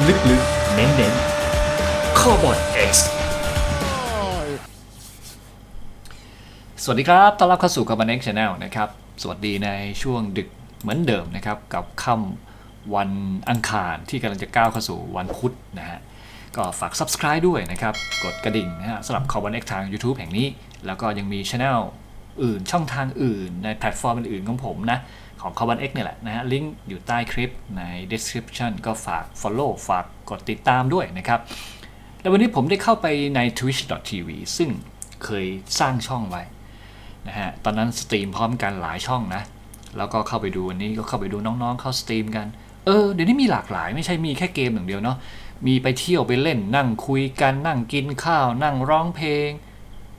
ลึกๆ เน้นๆข้อบอล X สวัสดีครับ ต้อนรับเข้าสู่ c o m b a n e x Channel นะครับ สวัสดีในช่วงดึกเหมือนเดิมนะครับ กับค่ำวันอังคารที่กำลังจะก้าวเข้าสู่วันพุธนะฮะ ก็ฝาก subscribe ด้วยนะครับ กดกระดิ่งนะฮะสำหรับ c o m b a n e x ทาง YouTube แห่งนี้ แล้วก็ยังมี Channel อื่นช่องทางอื่นในแพลตฟอร์มอื่นๆของผมนะ ของ c o m b a n X เนี่ยแหละนะฮะลิงก์อยู่ใต้คลิปใน description ก็ฝาก follow ฝากกดติดตามด้วยนะครับ แล้ววันนี้ผมได้เข้าไปใน twitch.tv ซึ่งเคยสร้างช่องไว้นะฮะตอนนั้นสตรีมพร้อมกันหลายช่องนะแล้วก็เข้าไปดูวันนี้ก็เข้าไปดูน้องๆ เข้าสตรีมกัน เออเดี๋ยวนี้มีหลากหลายไม่ใช่มีแค่เกมอย่างเดียวเนาะมีไปเที่ยวไปเล่นนั่งคุยกันนั่งกินข้าว นั่งร้องเพลง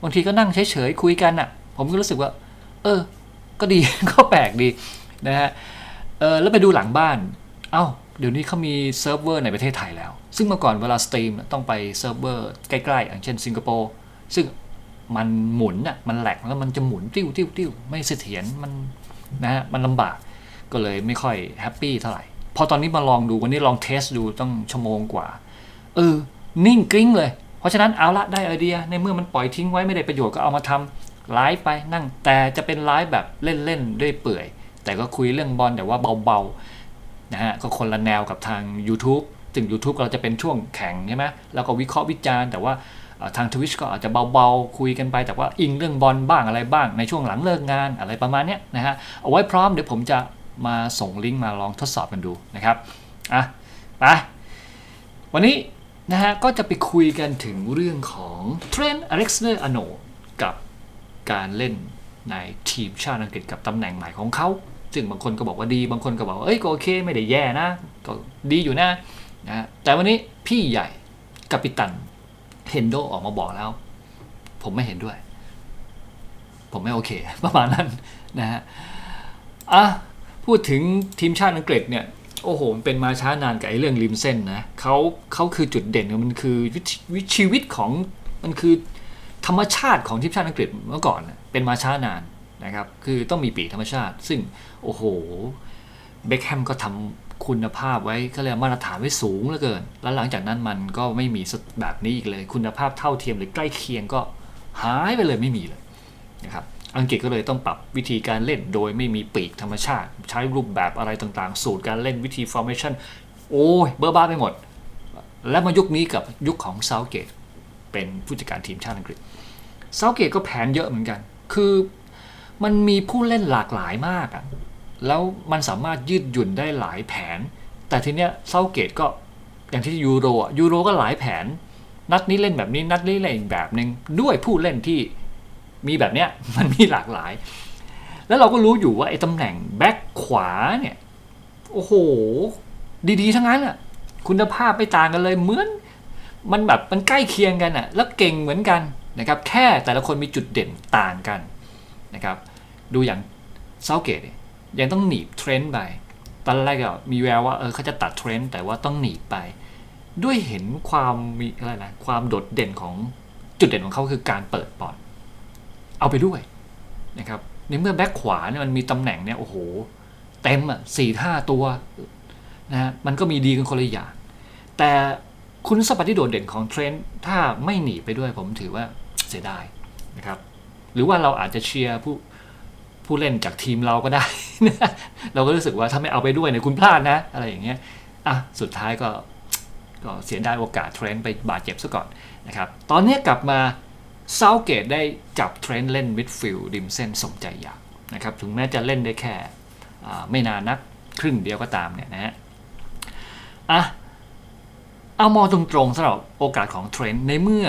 บางทีก็นั่งเฉยๆคุยกันอะ่ะ ผมก็รู้สึกว่า เออ ก็ดี ก็แปลกดี นะฮะเออแล้วไปดูหลังบ้าน เอ้าเดี๋ยวนี้เขามีเซิร์ฟเวอร์ในประเทศไทยแล้ว ซึ่งเมื่อก่อนเวลาสตรีมต้องไปเซิร์ฟเวอร์ใกล้ๆ อย่างเช่นสิงคโปร์ซึ่งมันหมุนอะมันแหลกแล้วมันจะหมุนติ้วติ้วติ้วไม่เสถียรมันนะฮะมันลำบากก็เลยไม่ค่อยแฮปปี้เท่าไหร่ พอตอนนี้มาลองดูวันนี้ลองเทสดูต้องชั่วโมงกว่า เออ นิ่งกริ้งเลย เพราะฉะนั้นเอาละได้ไอเดีย ในเมื่อมันปล่อยทิ้งไว้ไม่ได้ประโยชน์ก็เอามาทำไลฟ์ไปนั่งแต่จะเป็นไลฟ์แบบเล่นๆด้วยเปื่อย แต่ก็คุยเรื่องบอลแต่ว่าเบาๆนะฮะก็คนละแนวกับทาง YouTube ถึง YouTube เราจะเป็นช่วงแข่งใช่ไหมแล้วก็วิเคราะห์วิจารณ์แต่ว่าทาง Twitch ก็อาจจะเบาๆ คุยกันไป แต่ว่าอิงเรื่องบอลบ้างอะไรบ้างในช่วงหลังเลิกงานอะไรประมาณนี้นะฮะเอาไว้พร้อมเดี๋ยวผมจะมาส่งลิงก์มาลองทดสอบกันดูนะครับอะไปวันนี้นะฮะก็จะไปคุยกันถึงเรื่องของเทรนต์อเล็กซานเดอร์อโนกับการเล่นในทีมชาติอังกฤษกับตำแหน่งใหม่ของเขา ซึ่งบางคนก็บอกว่าดี บางคนก็บอกว่าเอ้ยก็โอเคไม่ได้แย่นะก็ดีอยู่นะนะแต่วันนี้พี่ใหญ่กัปตันเฮนโดออกมาบอกแล้ว ผมไม่เห็นด้วย ผมไม่โอเค ประมาณนั้นนะฮะอะพูดถึงทีมชาติอังกฤษเนี่ยโอ้โหมันเป็นมาช้านานกับไอ้เรื่องริมเส้นนะเขาเขาคือจุดเด่นมันคือวิชีวิตของมันคือธรรมชาติของทีมชาติอังกฤษเมื่อก่อนเป็นมาช้านาน นะครับคือต้องมีปีกธรรมชาติ ซึ่งโอ้โหเบคแฮมก็ทำคุณภาพไว้ก็เรียกมาตรฐานไว้สูงเหลือเกิน แล้วหลังจากนั้นมันก็ไม่มีแบบนี้อีกเลย คุณภาพเท่าเทียมหรือใกล้เคียงก็หายไปเลยไม่มีเลยนะครับอังกฤษก็เลยต้องปรับวิธีการเล่นโดยไม่มีปีกธรรมชาติ ใช้รูปแบบอะไรต่างๆ สูตรการเล่นวิธี formation โอ้ยเบอร์บ้าไปหมด และมายุคนี้กับยุคของเซาเกตเป็นผู้จัดการทีมชาติอังกฤษเซาเกตก็แผนเยอะเหมือนกัน คือ มันมีผู้เล่นหลากหลายมากอะแล้วมันสามารถยืดหยุ่นได้หลายแผน แต่ทีเนี้ยเซาเกตก็อย่างที่ยูโรอะยูโรก็หลายแผน นัดนี้เล่นแบบนี้นัดนี้เล่นอีกแบบหนึ่งด้วยผู้เล่นที่มีแบบเนี้ยมันมีหลากหลาย แล้วเราก็รู้อยู่ว่าไอ้ตำแหน่งแบ็คขวาเนี่ยโอ้โห ดีๆ ทั้งนั้นอะคุณภาพไม่ต่างกันเลยเหมือนมันแบบมันใกล้เคียงกันอะแล้วเก่งเหมือนกันนะครับ แค่แต่ละคนมีจุดเด่นต่างกัน นะครับดูอย่างเซาเกตยังต้องหนีบเทรนด์ไปตอนแรกก็มีแววว่าเออเขาจะตัดเทรนด์แต่ว่าต้องหนีบไป ด้วยเห็นความมีอะไรนะความโดดเด่นของจุดเด่นของเขาคือการเปิดบอลเอาไปด้วยนะครับในเมื่อแบ็คขวาเนี่ยมันมีตำแหน่งเนี่ยโอ้โห เต็มอะสี่ห้าตัวนะฮะมันก็มีดีกันคนละอย่างแต่คุณสมบัติที่โดดเด่นของเทรนด์ถ้าไม่หนีไปด้วยผมถือว่าเสียดายนะครับ หรือว่าเราอาจจะเชียร์ผู้ผู้เล่นจากทีมเราก็ได้นะเราก็รู้สึกว่าถ้าไม่เอาไปด้วยเนี่ยคุณพลาดนะ อะไรอย่างเงี้ยอะสุดท้ายก็ก็เสียดายโอกาสเทรนด์ไปบาดเจ็บซะก่อนนะครับตอนนี้กลับมาเซาเกตได้จับเทรนด์เล่นมิดฟิลด์ริมเส้นสมใจอยากนะครับถึงแม้จะเล่นได้แค่ไม่นานนักครึ่งเดียวก็ตามเนี่ยนะฮะอะเอามองตรงๆสำหรับโอกาสของเทรนด์ในเมื่อ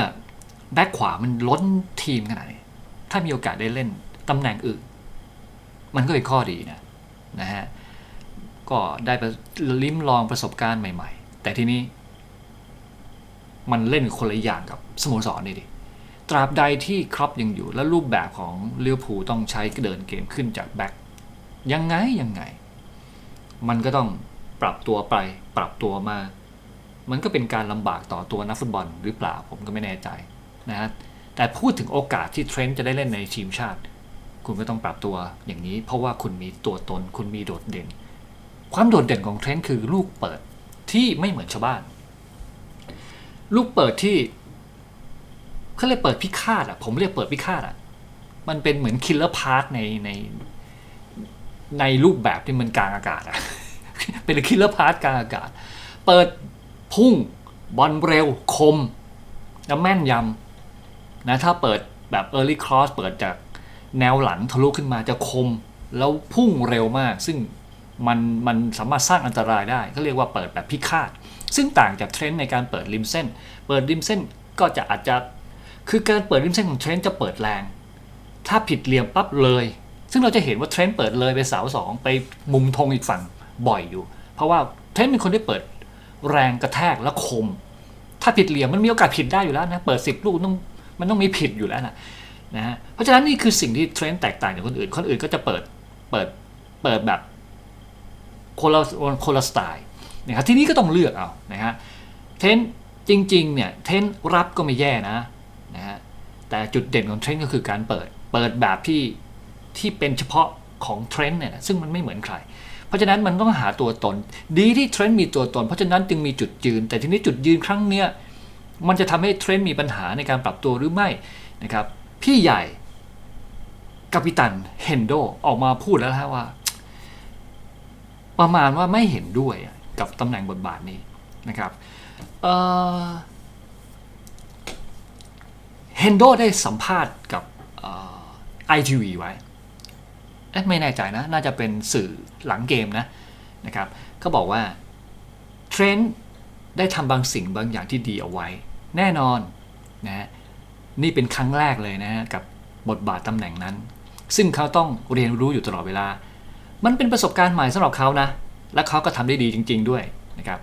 แบ็คขวามันล้นทีมขนาดนี้ ถ้ามีโอกาสได้เล่นตำแหน่งอื่น มันก็เป็นข้อดีนะนะฮะก็ได้ไปลิ้มลองประสบการณ์ใหม่ ๆ แต่ทีนี้ มันเล่นคนละอย่างกับสโมสรนี่ดิตราบใดที่ครอปยังอยู่และรูปแบบของเลี้ยวผูต้องใช้เดินเกมขึ้นจากแบ็คยังไงยังไง มันก็ต้องปรับตัวไป ปรับตัวมา มันก็เป็นการลำบากต่อตัวนักฟุตบอลหรือเปล่าผมก็ไม่แน่ใจนะฮะ แต่พูดถึงโอกาสที่เทรนด์จะได้เล่นในทีมชาติ คุณก็ต้องปรับตัวอย่างนี้ เพราะว่าคุณมีตัวตน คุณมีโดดเด่น ความโดดเด่นของเทรนด์คือลูกเปิดที่ไม่เหมือนชาวบ้าน ลูกเปิดที่เขาเรียกเปิดพิฆาตอะผมเรียกเปิดพิฆาตอะมันเป็นเหมือนคิลเลอร์พาร์ในในในรูปแบบที่มันกลางอากาศอะเป็นคิลเลอร์พาร์กลางอากาศ เปิดพุ่งบอลเร็วคม แล้วแม่นยำ นะถ้าเปิดแบบ Early Cross เปิดจากแนวหลังทะลุขึ้นมาจะคม แล้วพุ่งเร็วมาก ซึ่งมันมันสามารถสร้างอันตรายได้เขาเรียกว่าเปิดแบบพิฆาต ซึ่งต่างจากเทรนด์ในการเปิดริมเส้น เปิดริมเส้นก็จะอาจจะคือการเปิดริมเส้นของเทรนด์จะเปิดแรง ถ้าผิดเหลี่ยมปั๊บเลย ซึ่งเราจะเห็นว่าเทรนด์เปิดเลยไปเสาสองไปมุมธงอีกฝั่งบ่อยอยู่ เพราะว่าเทรนด์เป็นคนที่เปิดแรงกระแทกและคม ถ้าผิดเหลี่ยมมันมีโอกาสผิดได้อยู่แล้วนะ เปิดสิบลูกต้อง มันต้องมีผิดอยู่แล้วนะนะฮะเพราะฉะนั้นนี่คือสิ่งที่เทรนด์แตกต่างจากคนอื่น คนอื่นก็จะเปิดเปิดเปิดแบบคนละคนละสไตล์นะครับทีนี้ก็ต้องเลือกเอานะฮะเทรนด์จริงๆเนี่ยเทรนด์รับก็ไม่แย่นะนะฮะแต่จุดเด่นของเทรนด์ก็คือการเปิดเปิดแบบที่ที่เป็นเฉพาะของเทรนด์เนี่ยนะซึ่งมันไม่เหมือนใคร เพราะฉะนั้นมันต้องหาตัวตน ดีที่เทรนด์มีตัวตน เพราะฉะนั้นจึงมีจุดยืน แต่ทีนี้จุดยืนครั้งเนี้ย มันจะทำให้เทรนด์มีปัญหาในการปรับตัวหรือไม่นะครับ พี่ใหญ่กัปตันเฮนโดออกมาพูดแล้วนะว่า ประมาณว่าไม่เห็นด้วยกับตำแหน่งบทบาทนี้นะครับเฮนโดได้สัมภาษณ์กับไอทีวีไว้ไม่แน่ใจนะ น่าจะเป็นสื่อหลังเกมนะนะครับเขาบอกว่าเทรนด์ ได้ทำบางสิ่งบางอย่างที่ดีเอาไว้ แน่นอนนะนี่เป็นครั้งแรกเลยนะฮะกับบทบาทตำแหน่งนั้น ซึ่งเขาต้องเรียนรู้อยู่ตลอดเวลา มันเป็นประสบการณ์ใหม่สำหรับเขานะ และเขาก็ทำได้ดีจริง ๆ ด้วยนะครับ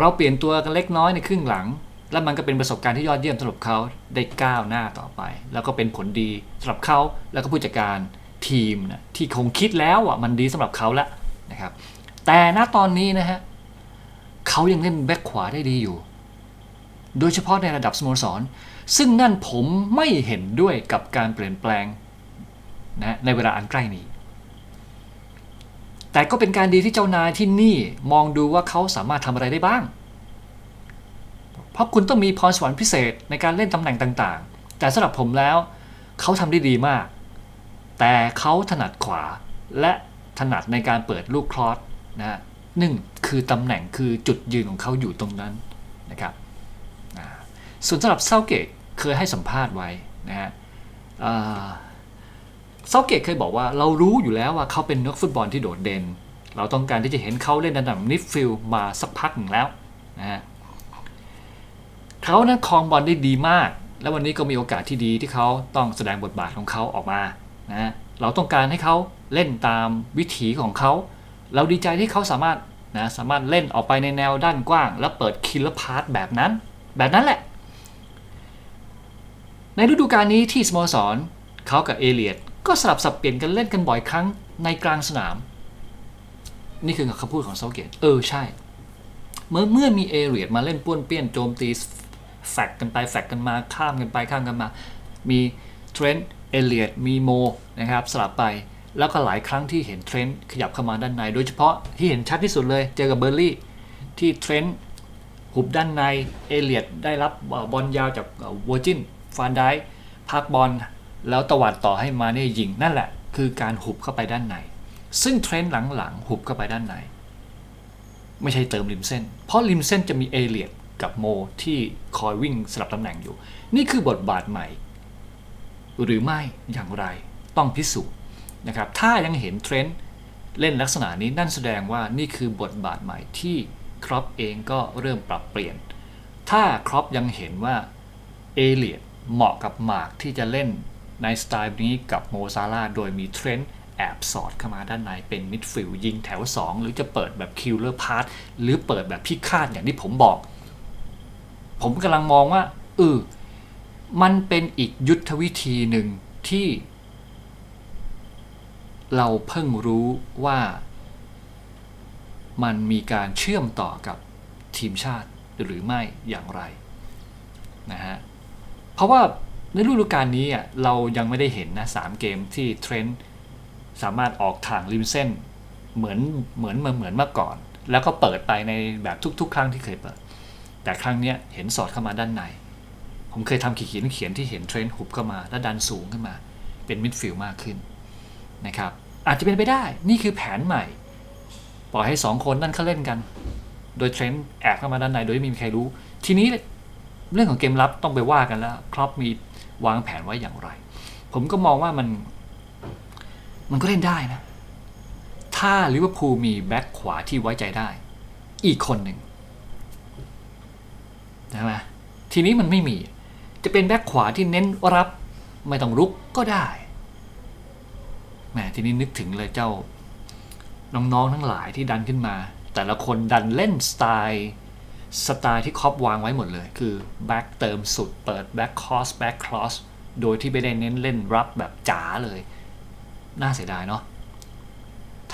เราเปลี่ยนตัวกันเล็กน้อยในครึ่งหลัง แล้วมันก็เป็นประสบการณ์ที่ยอดเยี่ยมสำหรับเขาได้ก้าวหน้าต่อไป แล้วก็เป็นผลดีสำหรับเขาแล้วก็ผู้จัดการทีมนะที่คงคิดแล้วอะมันดีสำหรับเขาแล้วนะครับแต่ณตอนนี้นะฮะ เขายังเล่นแบ็คขวาได้ดีอยู่ โดยเฉพาะในระดับสโมสร ซึ่งนั่นผมไม่เห็นด้วยกับการเปลี่ยนแปลงนะในเวลาอันใกล้นี้ แต่ก็เป็นการดีที่เจ้านายที่นี่มองดูว่าเขาสามารถทำอะไรได้บ้าง เพราะคุณต้องมีพรสวรรค์พิเศษในการเล่นตำแหน่งต่างๆ แต่สำหรับผมแล้ว เขาทำได้ดีมาก แต่เขาถนัดขวาและถนัดในการเปิดลูกคลอสนะ หนึ่งคือตำแหน่งคือจุดยืนของเขาอยู่ตรงนั้นนะครับส่วนสำหรับเซาเกตเคยให้สัมภาษณ์ไว้นะฮะเซาเกตเคยบอกว่าเรารู้อยู่แล้วว่าเขาเป็นนักฟุตบอลที่โดดเด่น เราต้องการที่จะเห็นเขาเล่นในตำแหน่งนิฟฟิลมาสักพักหนึ่งแล้วนะฮะเขานั้นคลองบอลได้ดีมาก แล้ววันนี้ก็มีโอกาสที่ดีที่เขาต้องแสดงบทบาทของเขาออกมานะเราต้องการให้เขาเล่นตามวิถีของเขา เราดีใจที่เขาสามารถนะสามารถเล่นออกไปในแนวด้านกว้าง แล้วเปิดคิลเลอร์พาร์ทแบบนั้น แบบนั้นแหละ ในฤดูกาลนี้ที่สโมสรเขากับเอเลียดก็สลับสับเปลี่ยนกันเล่นกันบ่อยครั้งในกลางสนาม นี่คือคำพูดของเซาเกตเออใช่ เมื่อเมื่อมีเอเลียดมาเล่นป้วนเปี้ยนโจมตีแฟกกันไปแฟกกันมาข้ามกันไปข้ามกันมา มีเทรนต์เอเลียดมีโมนะครับสลับไป แล้วก็หลายครั้งที่เห็นเทรนต์ขยับเข้ามาด้านใน โดยเฉพาะที่เห็นชัดที่สุดเลย เจอกับเบอร์ลี่ที่เทรนต์หุบด้านในเอเลียดได้รับบอลยาวจากวอร์จินฟานได้พักบอลแล้วตวัดต่อให้มาเนี่ยยิงนั่นแหละ คือการหุบเข้าไปด้านใน ซึ่งเทรนต์หลังๆ หุบเข้าไปด้านใน ไม่ใช่เติมริมเส้น เพราะริมเส้นจะมีเอเลียดกับโมที่คอยวิ่งสลับตำแหน่งอยู่ นี่คือบทบาทใหม่ หรือไม่อย่างไรต้องพิสูจน์ นะครับถ้ายังเห็นเทรนด์เล่นลักษณะนี้นั่นแสดงว่านี่คือบทบาทใหม่ที่ครอปเองก็เริ่มปรับเปลี่ยน ถ้าครอปยังเห็นว่าเอเลียดเหมาะกับหมากที่จะเล่นในสไตล์นี้กับโมซาลาโดยมีเทรนด์แอบสอดเข้ามาด้านในเป็นมิดฟิลด์ยิงแถว 2 หรือจะเปิดแบบคิลเลอร์พาร์ทหรือเปิดแบบพิฆาตอย่างที่ผมบอก ผมกำลังมองว่าเออมันเป็นอีกยุทธวิธีหนึ่งที่ เราเพิ่งรู้ว่ามันมีการเชื่อมต่อกับทีมชาติหรือไม่อย่างไรนะฮะ เพราะว่าในฤดูกาลนี้อะเรายังไม่ได้เห็นนะสามเกมที่เทรนด์สามารถออกทางริมเส้นเหมือนเหมือนเหมือนเมื่อก่อน แล้วก็เปิดไปในแบบทุก ๆ ครั้งที่เคยเปิด แต่ครั้งนี้เห็นสอดเข้ามาด้านใน ผมเคยทำขีดเขียนเขียนที่เห็นเทรนด์หุบเข้ามา แล้วดันสูงขึ้นมา เป็นมิดฟิลด์มากขึ้น นะครับ อาจจะเป็นไปได้นี่คือแผนใหม่ ปล่อยให้ 2 คนนั่นเขาเล่นกัน โดยเทรนด์แอบเข้ามาด้านในโดยไม่มีใครรู้ ทีนี้เรื่องของเกมรับต้องไปว่ากันแล้วครอปมีวางแผนไว้อย่างไร ผมก็มองว่ามันมันก็เล่นได้นะ ถ้าลิเวอร์พูลมีแบ็คขวาที่ไว้ใจได้ อีกคนหนึ่งใช่ไหมทีนี้มันไม่มี จะเป็นแบ็คขวาที่เน้นรับ ไม่ต้องรุกก็ได้ หมทีนี้นึกถึงเลยเจ้า น้องๆทั้งหลายที่ดันขึ้นมา แต่ละคนดันเล่นสไตล์สไตล์ที่ครอปวางไว้หมดเลย คือแบ็คเติมสุดเปิดแบ็คคอสแบ็คครอสโดยที่ไม่ได้เน้นเล่นรับแบบจ๋าเลย น่าเสียดายเนาะ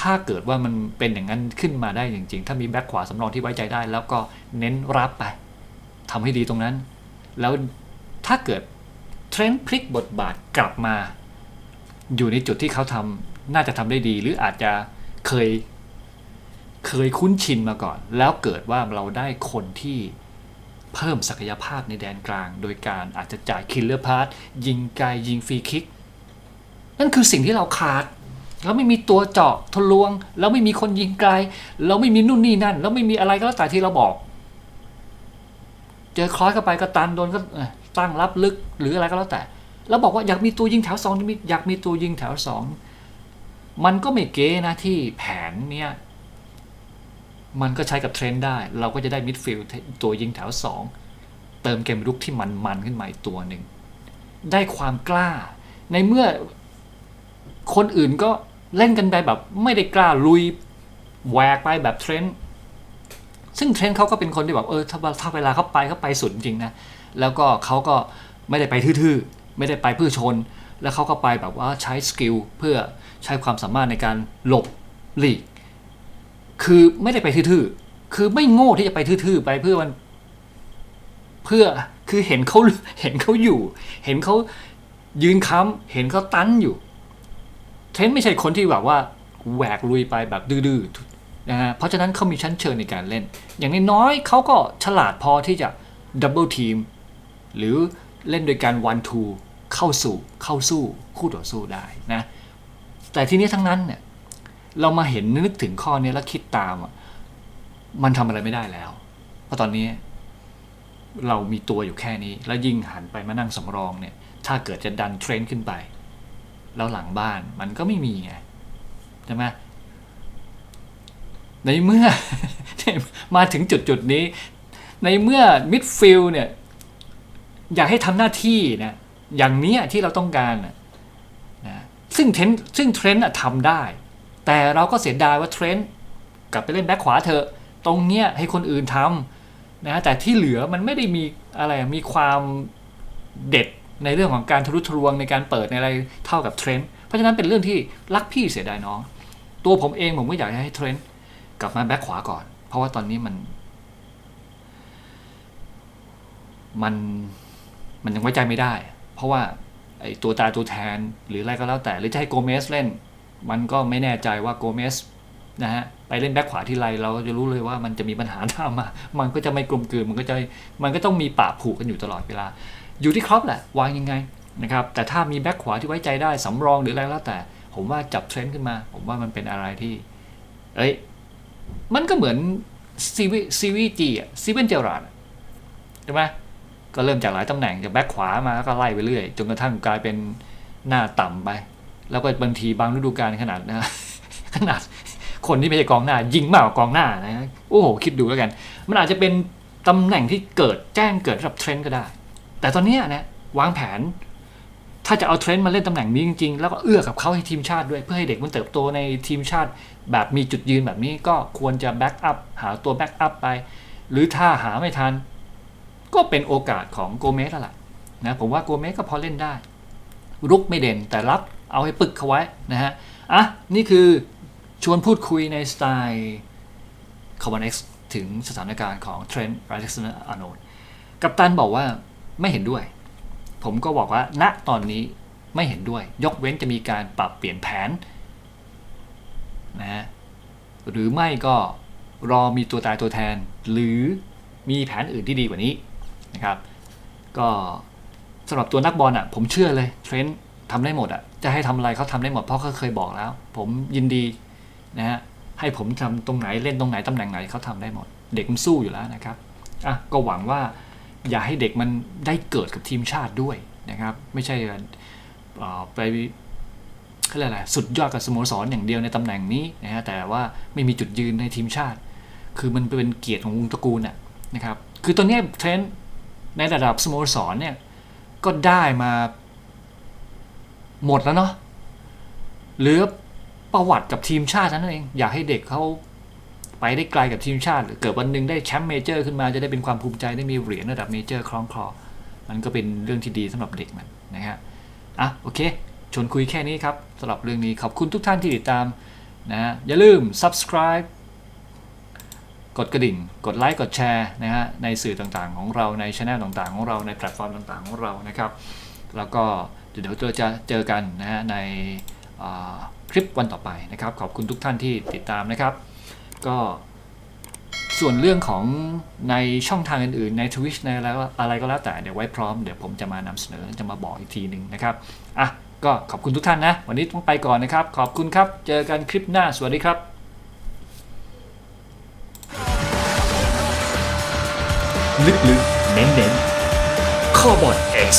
ถ้าเกิดว่ามันเป็นอย่างนั้นขึ้นมาได้จริง ๆ ถ้ามีแบ็คขวาสำรองที่ไว้ใจได้ แล้วก็เน้นรับไปทำให้ดีตรงนั้น แล้วถ้าเกิดเทรนด์พลิกบทบาทกลับมา อยู่ในจุดที่เขาทำน่าจะทำได้ดี หรืออาจจะเคยเคยคุ้นชินมาก่อน แล้วเกิดว่าเราได้คนที่เพิ่มศักยภาพในแดนกลาง โดยการอาจจะจ่ายคิลเลอร์พาร์ตยิงไกลยิงฟรีคิก นั่นคือสิ่งที่เราขาด แล้วไม่มีตัวเจาะทะลวง แล้วไม่มีคนยิงไกล แล้วไม่มีนู่นนี่นั่น แล้วไม่มีอะไรก็แล้วแต่ที่เราบอก เจอคล้อยเข้าไปก็ตันโดนก็ตั้งรับลึกหรืออะไรก็แล้วแต่ แล้วบอกว่าอยากมีตัวยิงแถวสองอยากมีตัวยิงแถวสองมันก็ไม่เก๋นะที่แผนเนี้ยมันก็ใช้กับเทรนด์ได้ เราก็จะได้มิดฟิลด์ตัวยิงแถวสองเติมเกมรุกที่มันๆขึ้นมาอีกตัวหนึ่งได้ความกล้า ในเมื่อคนอื่นก็เล่นกันไปแบบไม่ได้กล้าลุยแหวกไปแบบเทรนด์ซึ่งเทรนด์เขาก็เป็นคนที่แบบเออถ้าถ้าเวลาเขาไปเขาไปสุดจริงนะ แล้วก็เขาก็ไม่ได้ไปทื่อๆ ไม่ได้ไปเพื่อชน แล้วเขาก็ไปแบบว่าใช้สกิลเพื่อใช้ความสามารถในการหลบหลีก คือไม่ได้ไปทื่อๆ คือไม่โง่ที่จะไปทื่อๆ ไปเพื่อมัน เพื่อคือเห็นเขาเห็นเขาอยู่ เห็นเขายืนค้ำเห็นเขาตันอยู่ เทนไม่ใช่คนที่แบบว่าแหวกลุยไปแบบดื้อๆนะฮะเพราะฉะนั้นเขามีชั้นเชิงในการเล่น อย่างน้อยๆเขาก็ฉลาดพอที่จะดับเบิลทีมหรือ เล่นโดยการวันทูเข้าสู่เข้าสู้คู่ต่อสู้ได้นะ แต่ทีนี้ทั้งนั้นเนี่ยเรามาเห็นนึกถึงข้อนี้แล้วคิดตามอะมันทำอะไรไม่ได้แล้ว เพราะตอนนี้ เรามีตัวอยู่แค่นี้ แล้วยิ่งหันไปมานั่งสำรองเนี่ย ถ้าเกิดจะดันเทรนด์ขึ้นไป แล้วหลังบ้านมันก็ไม่มีไงใช่ไหมในเมื่อมาถึงจุดจุดนี้ ในเมื่อมิดฟิลเนี่ย อยากให้ทำหน้าที่นะอย่างนี้ที่เราต้องการนะซึ่งเทรนซึ่งเทรนด์ทำได้ แต่เราก็เสียดายว่าเทรนด์กลับไปเล่นแบ็คขวาเถอะตรงเนี้ยให้คนอื่นทำนะแต่ที่เหลือมันไม่ได้มีอะไรมีความเด็ดในเรื่องของการทะลุทะลวงในการเปิดในอะไรเท่ากับเทรนด์เพราะฉะนั้นเป็นเรื่องที่รักพี่เสียดายน้อง ตัวผมเองผมก็อยากให้เทรนด์กลับมาแบ็คขวาก่อน เพราะว่าตอนนี้มัน มัน มันยังไว้ใจไม่ได้ เพราะว่าไอ้ตัวตาตัวแทนหรืออะไรก็แล้วแต่ หรือจะให้โกเมสเล่น มันก็ไม่แน่ใจว่าโกเมสนะฮะไปเล่นแบ็คขวาที่ไรเราจะรู้เลยว่ามันจะมีปัญหาตามมา มันก็จะไม่กลมกลืนมันก็จะมันก็ต้องมีปะผูกกันอยู่ตลอดเวลา อยู่ที่ครอปแหละวางยังไงนะครับแต่ถ้ามีแบ็คขวาที่ไว้ใจได้สำรองหรืออะไรแล้วแต่ ผมว่าจับเทรนด์ขึ้นมา ผมว่ามันเป็นอะไรที่ เอ้ยมันก็เหมือนซีวีซีวีจีอะซีเวนเจอราดใช่ไหม ก็เริ่มจากหลายตำแหน่งจากแบ็คขวามาแล้วก็ไล่ไปเรื่อยจนกระทั่งกลายเป็นหน้าต่ำไป แล้วก็บางทีบางฤดูกาลขนาดนะขนาดคนที่ไม่ใช่กองหน้า ยิงมากกว่ากองหน้านะโอ้โหคิดดูแล้วกัน มันอาจจะเป็นตำแหน่งที่เกิดแจ้งเกิดรับเทรนด์ก็ได้ แต่ตอนนี้นะวางแผน ถ้าจะเอาเทรนด์มาเล่นตำแหน่งนี้จริงๆ แล้วก็เอื้อกับเขาให้ทีมชาติด้วย เพื่อให้เด็กมันเติบโตในทีมชาติ แบบมีจุดยืนแบบนี้ก็ควรจะแบ็กอัพหาตัวแบ็กอัพไป หรือถ้าหาไม่ทัน ก็เป็นโอกาสของโกเมสแล้วล่ะนะผมว่าโกเมสก็พอเล่นได้ รุกไม่เด่นแต่รับเอาให้ปึกเขาไว้นะฮะอะนี่คือชวนพูดคุยในสไตล์คาร์บอนเอ็กซ์ถึงสถานการณ์ของเทรนด์ไรเซนอาโนกัปตันบอกว่าไม่เห็นด้วย ผมก็บอกว่าณตอนนี้ไม่เห็นด้วย ยกเว้นจะมีการปรับเปลี่ยนแผนนะฮะหรือไม่ก็รอมีตัวตายตัวแทน หรือมีแผนอื่นที่ดีกว่านี้ นะครับ ก็สำหรับตัวนักบอลอะ ผมเชื่อเลยเทรนต์ทำได้หมดอะ จะให้ทำอะไรเขาทำได้หมดเพราะเขาเคยบอกแล้ว ผมยินดีนะฮะให้ผมทำตรงไหนเล่นตรงไหนตำแหน่งไหนเขาทำได้หมด เด็กมันสู้อยู่แล้วนะครับอะก็หวังว่าอย่าให้เด็กมันได้เกิดกับทีมชาติด้วยนะครับ ไม่ใช่ไปเขาเรียกอะไรสุดยอดกับสโมสรอย่างเดียวในตำแหน่งนี้นะฮะแต่ว่าไม่มีจุดยืนในทีมชาติ คือมันเป็นเกียรติของวงตระกูลน่ะนะครับ คือตอนนี้เทรนด์ ในระดับสโมสรเนี่ยก็ได้มาหมดแล้วเนาะเหลือประวัติกับทีมชาติเท่านั้นเอง อยากให้เด็กเขาไปได้ไกลกับทีมชาติ หรือเกิดวันหนึ่งได้แชมป์เมเจอร์ขึ้นมาจะได้เป็นความภูมิใจได้มีเหรียญระดับเมเจอร์คล้องคลอมันก็เป็นเรื่องที่ดีสำหรับเด็กมันนะฮะอะโอเค ชวนคุยแค่นี้ครับสำหรับเรื่องนี้ขอบคุณทุกท่านที่ติดตามนะฮะอย่าลืม subscribe กดกระดิ่ง กดไลค์ กดแชร์นะฮะ ในสื่อต่างๆของเรา ในช anel ต่างๆ ของเรา ในแพลตฟอร์มต่างๆ ของเรา นะครับ แล้วก็เดี๋ยวเราจะเจอกันนะฮะ ในคลิปวันต่อไปนะครับ ขอบคุณทุกท่านที่ติดตามนะครับ ก็ส่วนเรื่องของในช่องทางอื่นๆ ใน Twitch ในอะไรก็อะไรก็แล้วแต่ เดี๋ยวไว้พร้อม เดี๋ยวผมจะมานำเสนอ จะมาบอกอีกทีหนึ่งนะครับ อะ ก็ขอบคุณทุกท่านนะ วันนี้ต้องไปก่อนนะครับ ขอบคุณครับ เจอกันคลิปหน้า สวัสดีครับ ลึกๆ เน้นๆ Carbon X